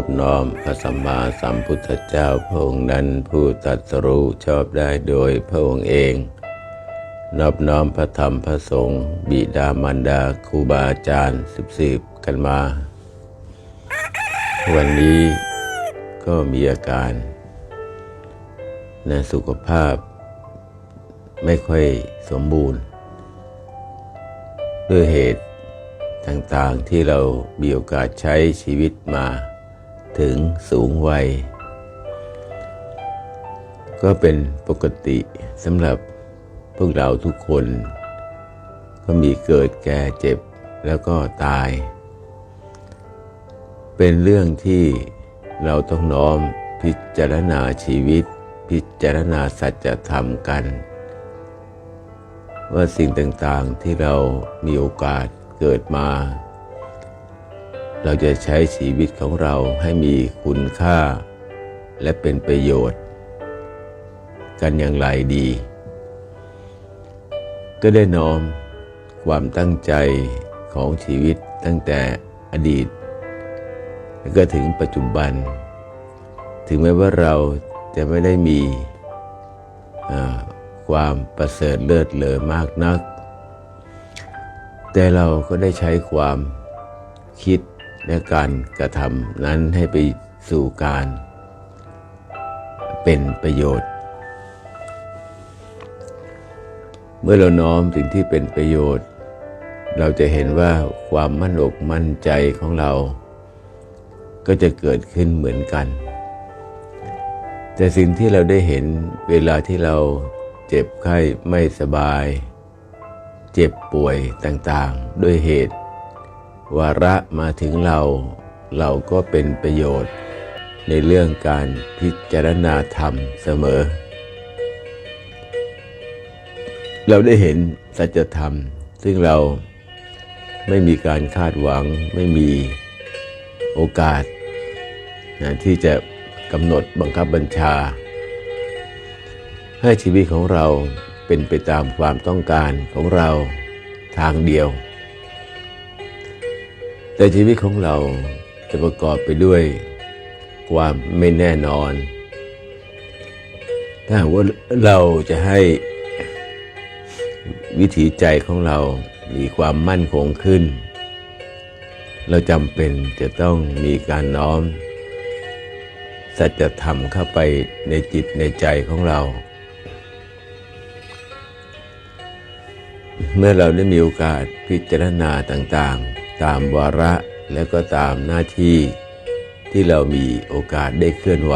อนอบน้อมพระสัมมาสัมพุทธเจ้าพระองค์นั้นผู้ตรัสรู้ชอบได้โดยพระองค์เอง นอบน้อมพระธรรมพระสงฆ์บิดามารดาครูบาอาจารย์สืบสืบกันมา วันนี้ก็มีอาการในสุขภาพไม่ค่อยสมบูรณ์ ด้วยเหตุต่างๆที่เรามีโอกาสใช้ชีวิตมา ถึงสูงวัย ก็เป็นปกติสำหรับพวกเราทุกคน ก็มีเกิดแก่เจ็บแล้วก็ตาย เป็นเรื่องที่เราต้องน้อมพิจารณาชีวิต พิจารณาสัจธรรมกัน ว่าสิ่งต่างๆที่เรามีโอกาสเกิดมา เราจะใช้ชีวิตของเราให้มีคุณค่า และเป็นประโยชน์ กันอย่างไรดี ก็ได้น้อมความตั้งใจของชีวิตตั้งแต่อดีต แล้วก็ถึงปัจจุบัน ถึงแม้ว่าเราจะไม่ได้มีความประเสริฐเลิศเลอมากนัก แต่เราก็ได้ใช้ความคิด และการกระทำนั้นให้ไปสู่การเป็นประโยชน์ เมื่อเราน้อมสิ่งที่เป็นประโยชน์ เราจะเห็นว่าความมั่นอกมั่นใจของเรา ก็จะเกิดขึ้นเหมือนกัน แต่สิ่งที่เราได้เห็นเวลาที่เราเจ็บไข้ไม่สบาย เจ็บป่วยต่างๆ ด้วยเหตุ วาระมาถึงเรา เราก็เป็นประโยชน์ ในเรื่องการพิจารณาธรรมเสมอ เราได้เห็นสัจธรรม ซึ่งเราไม่มีการคาดหวังไม่มีโอกาสนะที่จะกำหนดบังคับบัญชา ให้ชีวิตของเราเป็นไปตามความต้องการของเราทางเดียว แต่ชีวิตของเราจะประกอบไปด้วยความไม่แน่นอน ถ้าว่าเราจะให้วิถีใจของเรามีความมั่นคงขึ้น เราจำเป็นจะต้องมีการน้อม สัจธรรมเข้าไปในจิตในใจของเรา เมื่อเราได้มีโอกาสพิจารณาต่างๆ ตามวาระแล้วก็ตามหน้าที่ที่เรามีโอกาสได้เคลื่อนไหว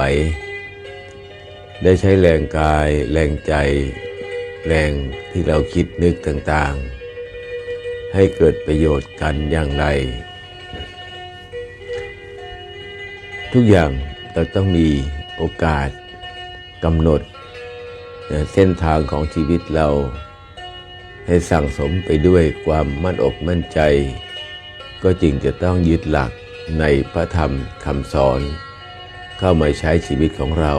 ได้ใช้แรงกาย แรงใจ แรงที่เราคิดนึกต่างๆ ให้เกิดประโยชน์กันอย่างไร ทุกอย่างเราต้องมีโอกาสกำหนด เส้นทางของชีวิตเรา ให้สั่งสมไปด้วยความมั่นอกมั่นใจ ก็จึงจะต้องยึดหลักในพระธรรมคำสอน เข้ามาใช้ชีวิตของเรา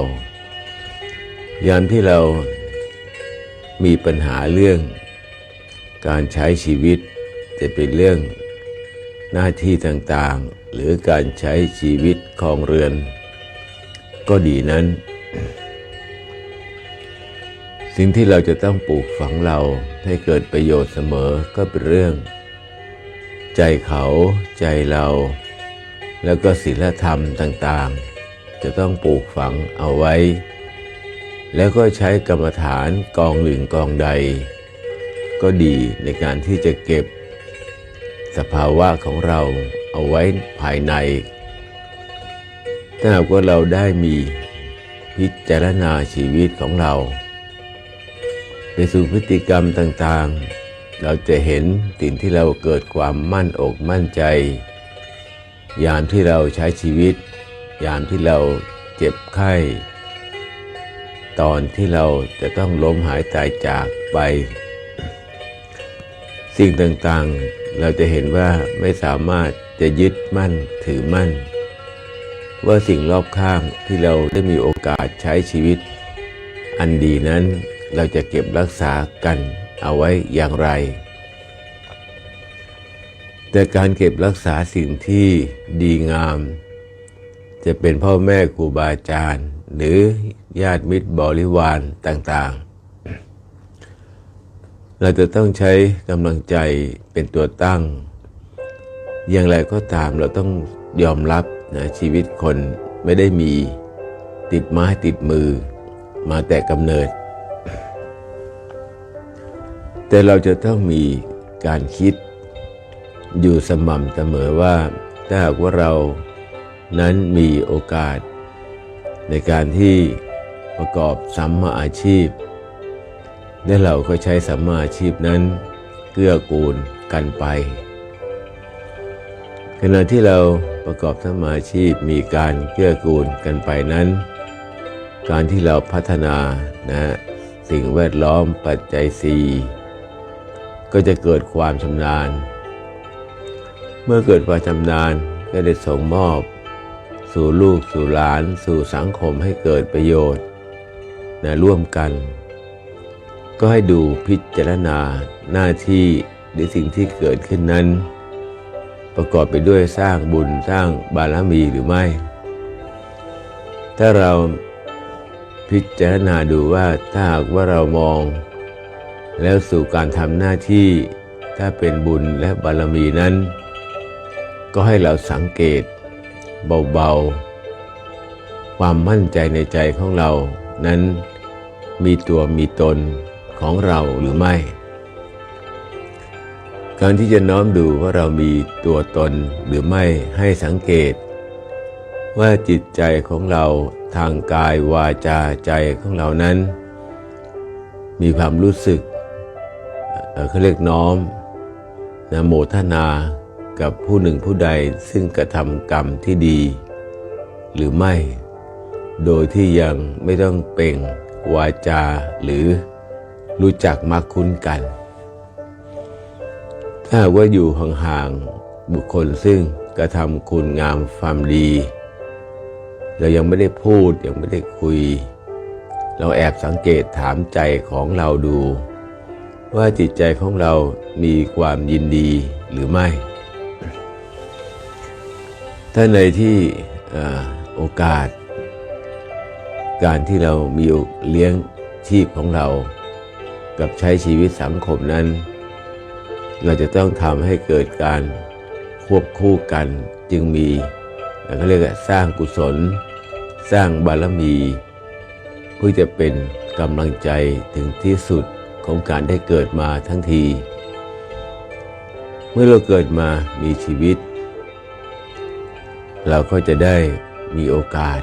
ยามที่เรามีปัญหาเรื่อง การใช้ชีวิตจะเป็นเรื่องหน้าที่ต่างๆ หรือการใช้ชีวิตคองเรือน ก็ดีนั้น สิ่งที่เราจะต้องปลูกฝังเราให้เกิดประโยชน์เสมอก็เป็นเรื่อง ใจเขาใจเรา แล้วก็ศีลธรรมต่างๆ จะต้องปลูกฝังเอาไว้ แล้วก็ใช้กรรมฐานกองหนึ่งกองใด ก็ดีในการที่จะเก็บ สภาวะของเราเอาไว้ภายใน ถ้าหากว่าเราได้มีพิจารณาชีวิตของเรา ไปสู่พฤติกรรมต่างๆ เราจะเห็นสิ่งที่เราเกิดความมั่นอกมั่นใจ ยามที่เราใช้ชีวิต ยามที่เราเจ็บไข้ ตอนที่เราจะต้องล้มหายตายจากไป สิ่งต่างๆ เราจะเห็นว่าไม่สามารถจะยึดมั่นถือมั่น ว่าสิ่งรอบข้างที่เราได้มีโอกาสใช้ชีวิต อันดีนั้นเราจะเก็บรักษากัน เอาไว้อย่างไร แต่การเก็บรักษาสิ่งที่ดีงาม จะเป็นพ่อแม่ครูบาอาจารย์ หรือญาติมิตรบริวารต่างๆ เราจะต้องใช้กำลังใจเป็นตัวตั้ง อย่างไรก็ตามเราต้องยอมรับนะชีวิตคนไม่ได้มีติดไม้ติดมือมาแต่กำเนิด แต่เราจะต้องมีการคิดอยู่สม่ำเสมอว่า ถ้าหากว่าเรานั้นมีโอกาส ในการที่ประกอบสัมมาอาชีพ และเราก็ใช้สัมมาอาชีพนั้นเกื้อกูลกันไป ขณะที่เราประกอบสัมมาอาชีพมีการเกื้อกูลกันไปนั้น การที่เราพัฒนานะสิ่งแวดล้อมปัจจัยสี่ ก็จะเกิดความชำนาญ เมื่อเกิดความชำนาญก็ได้ส่งมอบ สู่ลูกสู่หลาน สู่สังคมให้เกิดประโยชน์นะร่วมกัน ก็ให้ดูพิจารณาหน้าที่หรือสิ่งที่เกิดขึ้นนั้น ประกอบไปด้วยสร้างบุญสร้างบารมีหรือไม่ ถ้าเราพิจารณาดูว่าถ้าหากว่าเรามอง แล้วสู่การทำหน้าที่ถ้าเป็นบุญและบารมีนั้น ก็ให้เราสังเกตเบาๆ ความมั่นใจในใจของเรานั้นมีตัวมีตนของเราหรือไม่ การที่จะน้อมดูว่าเรามีตัวตนหรือไม่ให้สังเกต ว่าจิตใจของเราทางกายวาจาใจของเรานั้น มีความรู้สึก เขาเรียกน้อมนะโมทนากับผู้หนึ่งผู้ใดซึ่งกระทำกรรมที่ดี หรือไม่ โดยที่ยังไม่ต้องเป่งวาจาหรือรู้จักมักคุ้นกัน ถ้าว่าอยู่ห่างๆบุคคลซึ่งกระทำคุณงามความดี เรายังไม่ได้พูดยังไม่ได้คุย เราแอบสังเกตถามใจของเราดู ว่าจิตใจของเรามีความยินดีหรือไม่ ถ้าในที่โอกาส การที่เรามีเลี้ยงชีพของเรา กับใช้ชีวิตสังคมนั้น เราจะต้องทำให้เกิดการควบคู่กันจึงมีเขาเรียกว่าสร้างกุศล สร้างบารมี เพื่อจะเป็นกำลังใจถึงที่สุด ของการได้เกิดมาทั้งที เมื่อเราเกิดมามีชีวิต เราก็จะได้มีโอกาส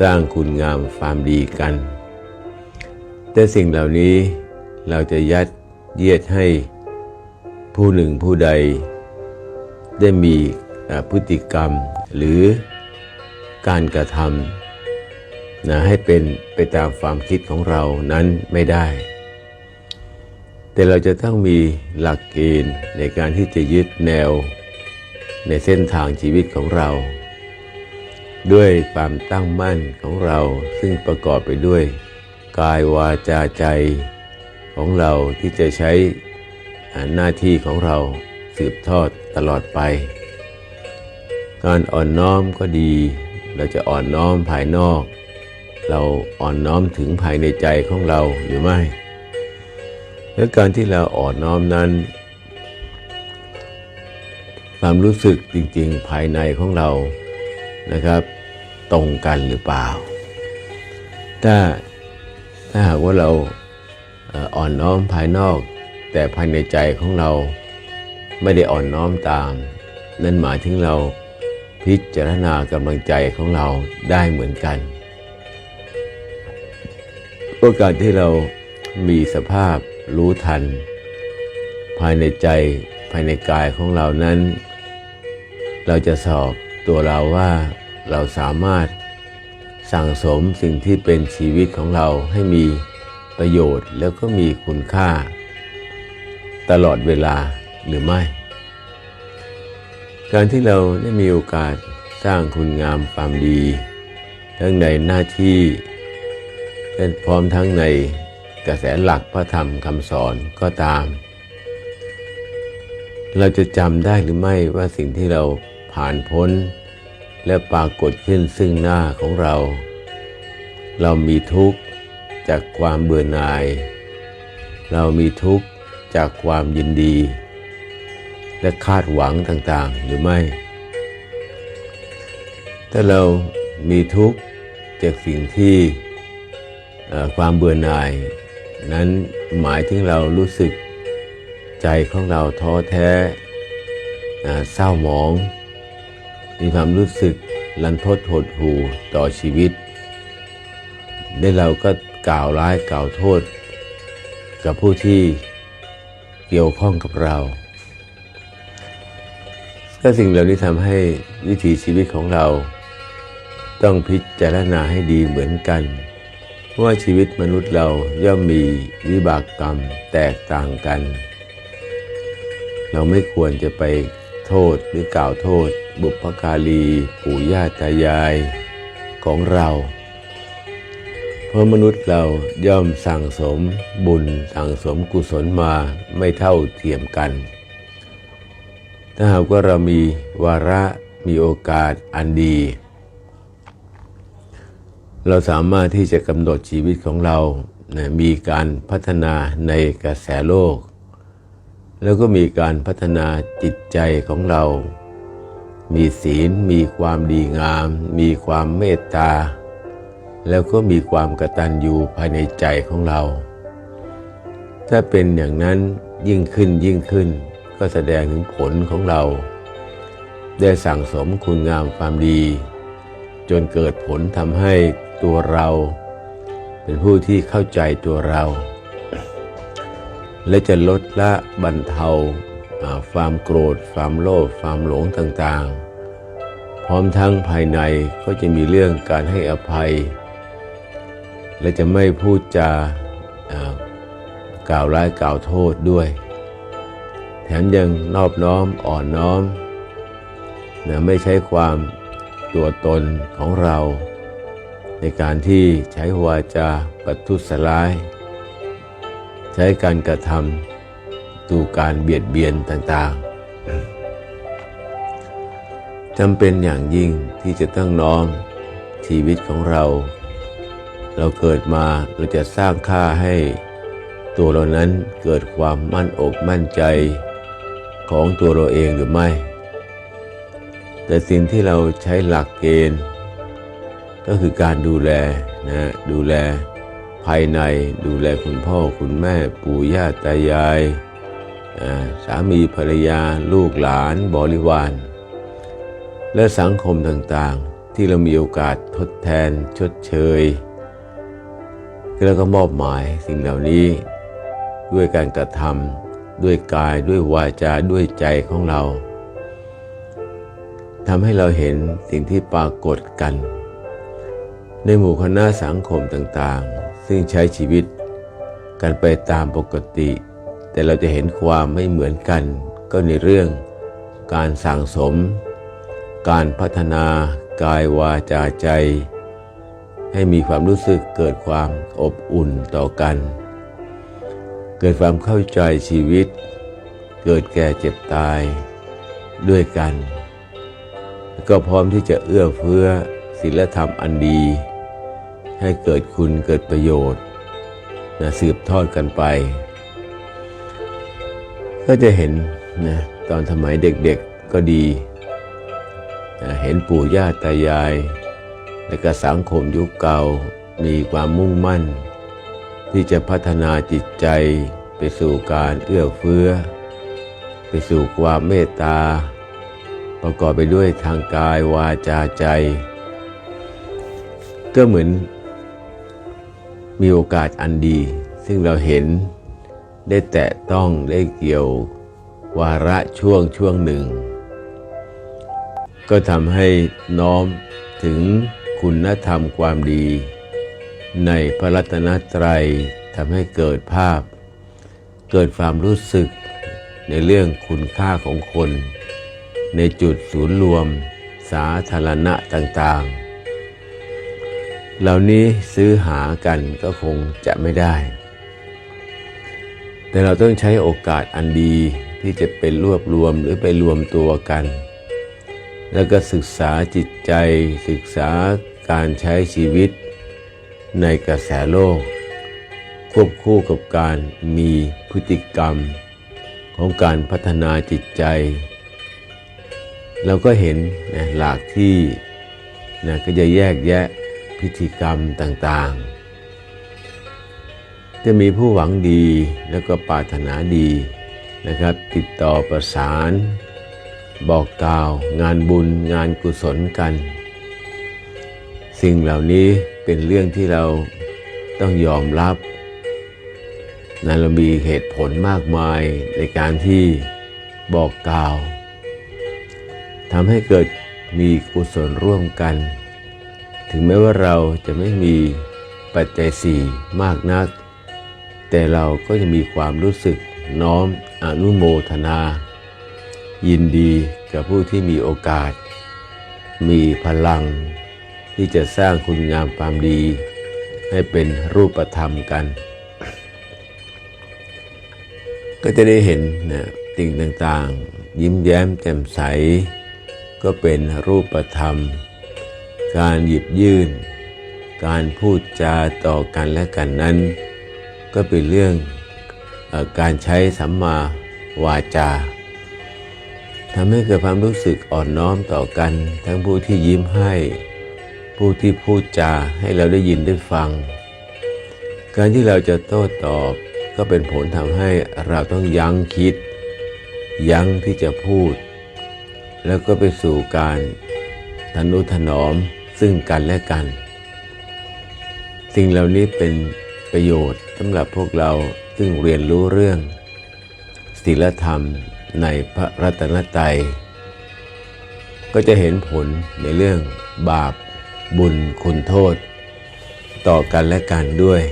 สร้างคุณงามความดีกัน แต่สิ่งเหล่านี้เราจะยัดเยียดให้ผู้หนึ่งผู้ใด ได้มีพฤติกรรมหรือการกระทำนะให้เป็นไปตามความคิดของเรานั้นไม่ได้ แต่เราจะต้องมีหลักเกณฑ์ในการที่จะยึดแนวในเส้นทางชีวิตของเรา ด้วยความตั้งมั่นของเราซึ่งประกอบไปด้วย กายวาจาใจของเราที่จะใช้หน้าที่ของเราสืบทอดตลอดไป การอ่อนน้อมก็ดี เราจะอ่อนน้อมภายนอก เราอ่อนน้อมถึงภายในใจของเราหรือไม่ และการที่เราอ่อนน้อมนั้น ความรู้สึกจริง ๆ ภายในของเรานะครับ ตรงกันหรือเปล่า ถ้าถ้าหากว่าเราอ่อนน้อมภายนอก แต่ภายในใจของเราไม่ได้อ่อนน้อมตาม นั่นหมายถึงเราพิจารณากำลังใจของเราได้เหมือนกันโอกาสที่เรามีสภาพ รู้ทัน ภายในใจภายในกายของเรานั้น เราจะสอบตัวเราว่าเราสามารถสั่งสมสิ่งที่เป็นชีวิตของเราให้มีประโยชน์แล้วก็มีคุณค่า ตลอดเวลาหรือไม่ การที่เราได้มีโอกาสสร้างคุณงามความดี ทั้งในหน้าที่และพร้อมทั้งใน กระแสหลักพระธรรมคำสอนก็ตาม เราจะจำได้หรือไม่ว่าสิ่งที่เราผ่านพ้น และปรากฏขึ้นซึ่งหน้าของเรา เรามีทุกข์จากความเบื่อหน่าย เรามีทุกข์จากความยินดี และคาดหวังต่างๆ หรือไม่ ถ้าเรามีทุกข์จากสิ่งที่ความเบื่อหน่าย นั้นหมายถึงเรารู้สึกใจของเราท้อแท้เศร้าหมอง มีความรู้สึกลันทดหดหู่ต่อชีวิต ได้เราก็กล่าวร้ายกล่าวโทษ กับผู้ที่เกี่ยวข้องกับเราก็สิ่งเหล่านี้ทำให้วิถีชีวิตของเรา ต้องพิจารณาให้ดีเหมือนกัน ว่าชีวิตมนุษย์เราย่อมมีวิบากกรรมแตกต่างกัน เราไม่ควรจะไปโทษหรือกล่าวโทษ บุพการีปู่ย่าตายายของเรา เพราะมนุษย์เราย่อมสั่งสมบุญสั่งสมกุศลมาไม่เท่าเทียมกัน ถ้าหากว่าเรามีวาระมีโอกาสอันดี เราสามารถที่จะกำหนดชีวิตของเรานะมีการพัฒนาในกระแสโลก แล้วก็มีการพัฒนาจิตใจของเรา มีศีล มีความดีงาม มีความเมตตา แล้วก็มีความกตัญญูภายในใจของเรา ถ้าเป็นอย่างนั้นยิ่งขึ้นยิ่งขึ้น ก็แสดงถึงผลของเรา ได้สั่งสมคุณงามความดี จนเกิดผลทำให้ ตัวเรา เป็นผู้ที่เข้าใจตัวเรา และจะลดละบรรเทาความโกรธ ความโลภความหลงต่างๆ พร้อมทั้งภายในก็จะมีเรื่องการให้อภัย และจะไม่พูดจาากล่าวร้ายกล่าวโทษด้วย แถมยังนอบน้อมอ่อนน้อมนะไม่ใช้ความตัวตนของเรา ในการที่ใช้วาจาปัทุสร้าย ใช้การกระทำดูการเบียดเบียนต่างๆจำเป็นอย่างยิ่งที่จะต้องน้อมชีวิตของเรา เราเกิดมาเราจะสร้างค่าให้ตัวเรานั้นเกิดความมั่นอกมั่นใจของตัวเราเองหรือไม่ แต่สิ่งที่เราใช้หลักเกณฑ์ ก็คือการดูแลนะดูแลภายในดูแลคุณพ่อคุณแม่ปู่ย่าตายายสามีภรรยาลูกหลานบริวาร และสังคมต่างๆ ที่เรามีโอกาสทดแทนชดเชยแล้วก็มอบหมายสิ่งเหล่านี้ด้วยการกระทำด้วยกายด้วยวาจาด้วยใจของเราทำให้เราเห็นสิ่งที่ปรากฏกัน ในหมู่คณะสังคมต่างๆ ซึ่งใช้ชีวิตกันไปตามปกติ แต่เราจะเห็นความไม่เหมือนกัน ก็ในเรื่อง การสั่งสม การพัฒนากายวาจาใจ ให้มีความรู้สึกเกิดความอบอุ่นต่อกัน เกิดความเข้าใจชีวิต เกิดแก่เจ็บตายด้วยกัน ก็พร้อมที่จะเอื้อเฟื้อศีลธรรมอันดี ให้เกิดคุณเกิดประโยชน์นะสืบทอดกันไป ก็จะเห็นนะตอนสมัยเด็กๆก็ดีนะเห็นปู่ย่าตายาย และก็สังคมยุคเก่ามีความมุ่งมั่น ที่จะพัฒนาจิตใจไปสู่การเอื้อเฟื้อ ไปสู่ความเมตตา ประกอบไปด้วยทางกายวาจาใจ ก็เหมือน มีโอกาสอันดี ซึ่งเราเห็นได้แตะต้องได้เกี่ยววาระช่วงช่วงหนึ่ง ก็ทำให้น้อมถึงคุณธรรมความดี ในพระรัตนตรัยทำให้เกิดภาพ เกิดความรู้สึกในเรื่องคุณค่าของคน ในจุดศูนย์รวมสาธารณะต่างๆ เหล่านี้ซื้อหากันก็คงจะไม่ได้ แต่เราต้องใช้โอกาสอันดีที่จะเป็นรวบรวมหรือไปรวมตัวกันในแล้วก็ศึกษาจิตใจศึกษาการใช้ชีวิตในกระแสโลก ควบคู่กับการมีพฤติกรรม ของการพัฒนาจิตใจ เราก็เห็นนะหลากที่นะก็จะแยกแยะ พิธีกรรมต่างๆ จะมีผู้หวังดีแล้วก็ปรารถนาดีนะครับ ติดต่อประสาน บอกกล่าว งานบุญงานกุศลกัน สิ่งเหล่านี้เป็นเรื่องที่เราต้องยอมรับนั้นเรามีเหตุผลมากมายในการที่บอกกล่าวทำให้เกิดมีกุศลร่วมกัน ถึงแม้ว่าเราจะไม่มีปัจจัยสี่มากนัก แต่เราก็จะมีความรู้สึกน้อมอนุโมทนา ยินดีกับผู้ที่มีโอกาส มีพลังที่จะสร้างคุณงามความดี ให้เป็นรูปธรรมกัน ก็จะได้เห็นนะสิ่งต่างๆ ยิ้มแย้มแจ่มใส ก็เป็นรูปธรรม การหยิบยื่น การพูดจาต่อกันและกันนั้น ก็เป็นเรื่องออการใช้สัมมาวาจาทำให้เกิดความรู้สึกอ่อนน้อมต่อกัน ทั้งผู้ที่ยิ้มให้ ผู้ที่พูดจาให้เราได้ยินได้ฟัง การที่เราจะโต้ตอบก็เป็นผลทำให้เราต้องยั้งคิด ยั้งที่จะพูด แล้วก็ไปสู่การทนุถนอม ซึ่งกันและกัน สิ่งเหล่านี้เป็นประโยชน์สำหรับพวกเราซึ่งเรียนรู้เรื่องศีลธรรมในพระรัตนตรัยก็จะเห็นผลในเรื่องบาปบุญคุณโทษ ต่อกันและกันด้วย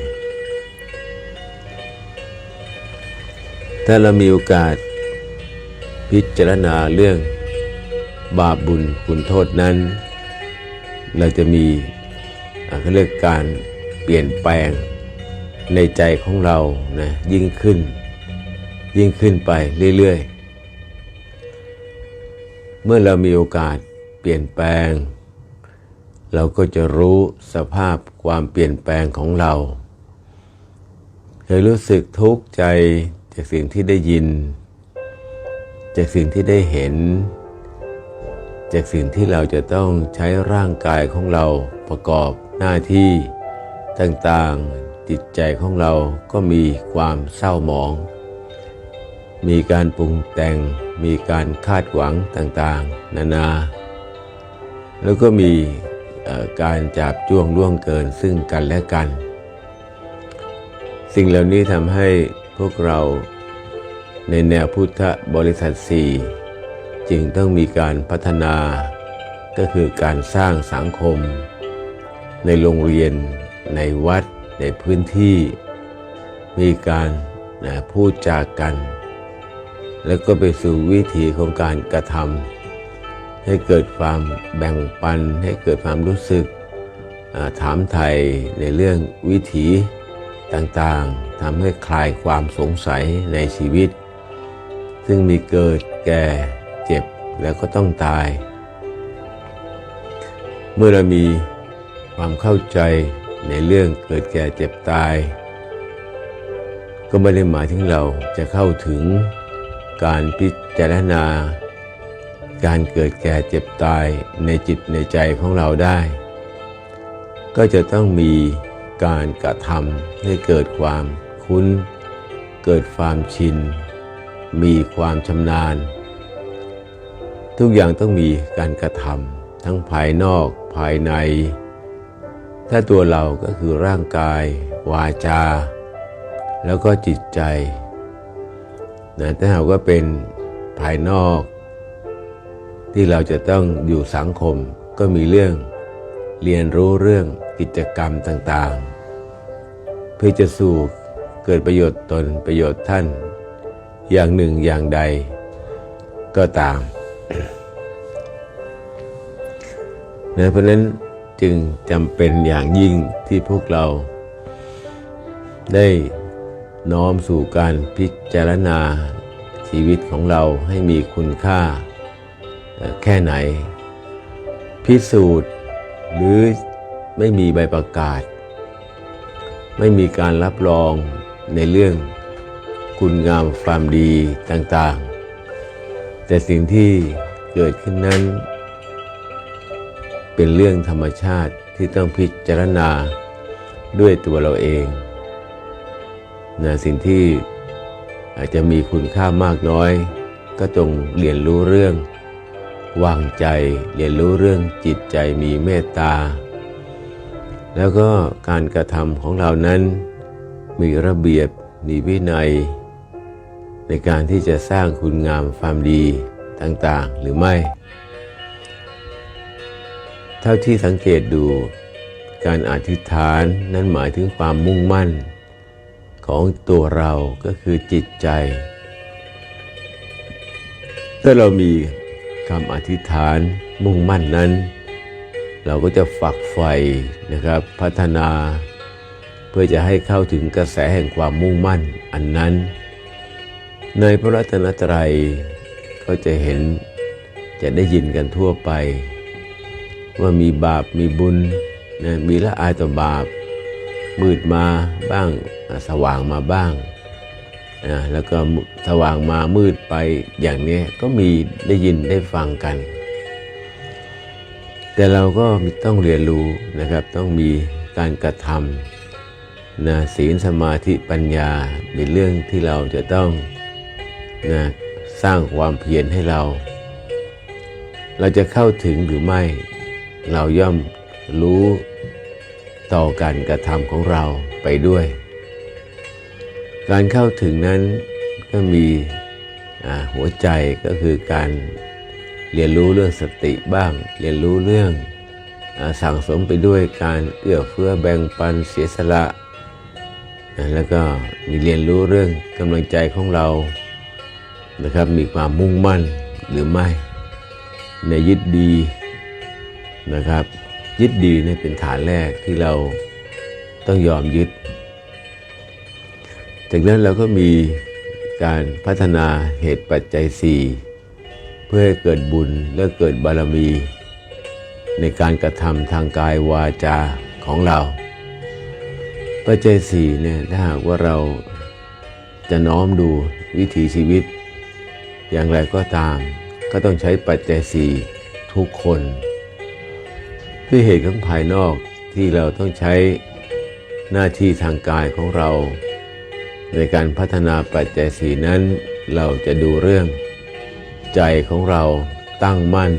ถ้าเรามีโอกาสพิจารณาเรื่องบาปบุญคุณโทษนั้น เราจะมีเขาเรียกการเปลี่ยนแปลงในใจของเรานะยิ่งขึ้น ยิ่งขึ้นไปเรื่อยๆ เมื่อเรามีโอกาสเปลี่ยนแปลง เราก็จะรู้สภาพความเปลี่ยนแปลงของเรา เคยรู้สึกทุกข์ใจจากสิ่งที่ได้ยิน จากสิ่งที่ได้เห็น จากสิ่งที่เราจะต้องใช้ร่างกายของเราประกอบหน้าที่ต่างๆ จิตใจของเราก็มีความเศร้าหมอง มีการปรุงแต่ง มีการคาดหวังต่างๆ นานา แล้วก็มีการจับจ้วงล่วงเกินซึ่งกันและกัน สิ่งเหล่านี้ทำให้พวกเราในแนวพุทธบริษัทสี่ จึงต้องมีการพัฒนา ก็คือการสร้างสังคม ในโรงเรียน ในวัด ในพื้นที่ มีการนะพูดจากกัน แล้วก็ไปสู่วิถีของการกระทำให้เกิดความแบ่งปัน ให้เกิดความรู้สึกถามไทยในเรื่องวิถีต่างๆทำให้คลายความสงสัยในชีวิต ซึ่งมีเกิดแก่ เจ็บแล้วก็ต้องตาย เมื่อเรามีความเข้าใจในเรื่องเกิดแก่เจ็บตาย ก็ไม่ได้หมายถึงเราจะเข้าถึงการพิจารณา การเกิดแก่เจ็บตายในจิตในใจของเราได้ ก็จะต้องมีการกระทำให้เกิดความคุ้น เกิดความชิน มีความชำนาญ ทุกอย่างต้องมีการกระทำทั้งภายนอกภายใน ถ้าตัวเราก็คือร่างกาย วาจา แล้วก็จิตใจนะถ้าหากว่าเป็นภายนอก ที่เราจะต้องอยู่สังคมก็มีเรื่อง เรียนรู้เรื่องกิจกรรมต่างๆ เพื่อจะสู่เกิดประโยชน์ตนประโยชน์ท่าน อย่างหนึ่งอย่างใดก็ตาม นะเพราะนั้นจึงจำเป็นอย่างยิ่งที่พวกเราได้น้อมสู่การพิจารณาชีวิตของเราให้มีคุณค่า แค่ไหน พิสูจน์หรือไม่มีใบประกาศ ไม่มีการรับรองในเรื่องคุณงามความดีต่างๆ แต่สิ่งที่เกิดขึ้นนั้น เป็นเรื่องธรรมชาติที่ต้องพิจารณาด้วยตัวเราเองนะสิ่งที่อาจจะมีคุณค่ามากน้อย ก็จงเรียนรู้เรื่อง วางใจเรียนรู้เรื่องจิตใจมีเมตตา แล้วก็การกระทำของเรานั้น มีระเบียบมีวินัย ในการที่จะสร้างคุณงามความดีต่างๆ หรือไม่ เท่าที่สังเกตดู การอธิษฐานนั้นหมายถึงความมุ่งมั่น ของตัวเราก็คือจิตใจ ถ้าเรามีคำอธิษฐานมุ่งมั่นนั้น เราก็จะฝักใฝ่นะครับพัฒนา เพื่อจะให้เข้าถึงกระแสแห่งความมุ่งมั่นอันนั้น ในพระรัตนตรัยก็จะเห็นจะได้ยินกันทั่วไป ว่ามีบาปมีบุญนะมีละอายต่อบาป มืดมาบ้างสว่างมาบ้างนะแล้วก็สว่างมามืดไปอย่างนี้ก็มีได้ยินได้ฟังกัน แต่เราก็ต้องเรียนรู้นะครับต้องมีการกระทำนะศีลสมาธิปัญญาเป็นเรื่องที่เราจะต้องนะสร้างความเพียรให้เรา เราจะเข้าถึงหรือไม่ เราย่อมรู้ต่อการกระทำของเราไปด้วย การเข้าถึงนั้นก็มีหัวใจก็คือการเรียนรู้เรื่องสติบ้าง เรียนรู้เรื่องอสั่งสมไปด้วยการเอื้อเฟื้อแบ่งปันเสียสละ แล้วก็มีเรียนรู้เรื่องกำลังใจของเรานะครับมีความมุ่งมั่นหรือไม่ ในยึดดี นะครับ ยึดดีนี่เป็นฐานแรกที่เราต้องยอมยึด จากนั้นเราก็มีการพัฒนาเหตุปัจจัย 4 เพื่อให้เกิดบุญและเกิดบารมี ในการกระทำทางกายวาจาของเรา ปัจจัย4เนี่ยถ้าหากว่าเราจะน้อมดูวิถีชีวิต อย่างไรก็ตาม ก็ต้องใช้ปัจจัย 4 ทุกคน ด้วยเหตุของภายนอกที่เราต้องใช้หน้าที่ทางกายของเรา ในการพัฒนาปัจจัยสีนั้น เราจะดูเรื่อง ใจของเราตั้งมั่น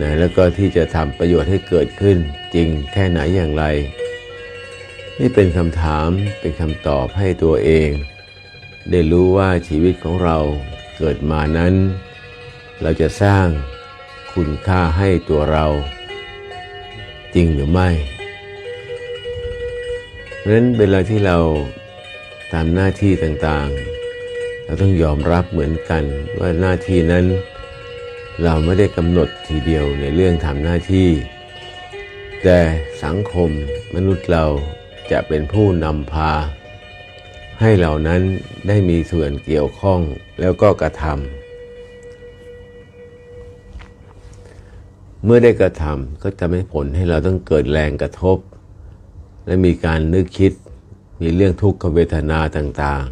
นะแล้วก็ที่จะทำประโยชน์ให้เกิดขึ้นจริงแค่ไหนอย่างไร นี่เป็นคำถามเป็นคำตอบให้ตัวเอง ได้รู้ว่าชีวิตของเราเกิดมานั้น เราจะสร้างคุณค่าให้ตัวเรา จริงหรือไม่ เพราะฉะนั้นเวลาที่เราทำหน้าที่ต่างๆ เราต้องยอมรับเหมือนกันว่าหน้าที่นั้น เราไม่ได้กำหนดทีเดียวในเรื่องทำหน้าที่ แต่สังคมมนุษย์เราจะเป็นผู้นำพา ให้เหล่านั้นได้มีส่วนเกี่ยวข้องแล้วก็กระทำ มื่อได้กระทำก็จะไม่ผลให้เราต้องเกิดแรงกระทบ และมีการนึกคิดมีเรื่องทุกขเวทนาต่าง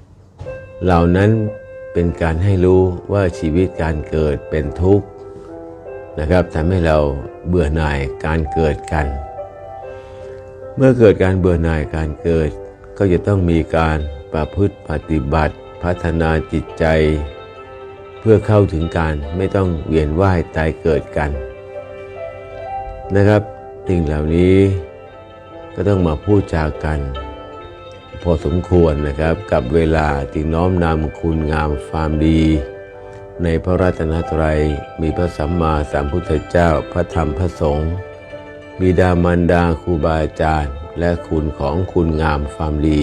ๆ เหล่านั้นเป็นการให้รู้ว่าชีวิตการเกิดเป็นทุกข์นะครับทำให้เราเบื่อหน่ายการเกิดกัน เมื่อเกิดการเบื่อหน่ายการเกิด ก็จะต้องมีการประพฤติปฏิบัติ พัฒนาจิตใจ เพื่อเข้าถึงการไม่ต้องเวียนว่ายตายเกิดกัน นะครับสิ่งเหล่านี้ก็ต้องมาพูดจากัน พอสมควรนะครับกับเวลาจึงน้อมนำคุณงามความดี ในพระรัตนตรัยมีพระสัมมาสัมพุทธเจ้าพระธรรมพระสงฆ์บิดามารดาครูบาอาจารย์ และคุณของคุณงามความดี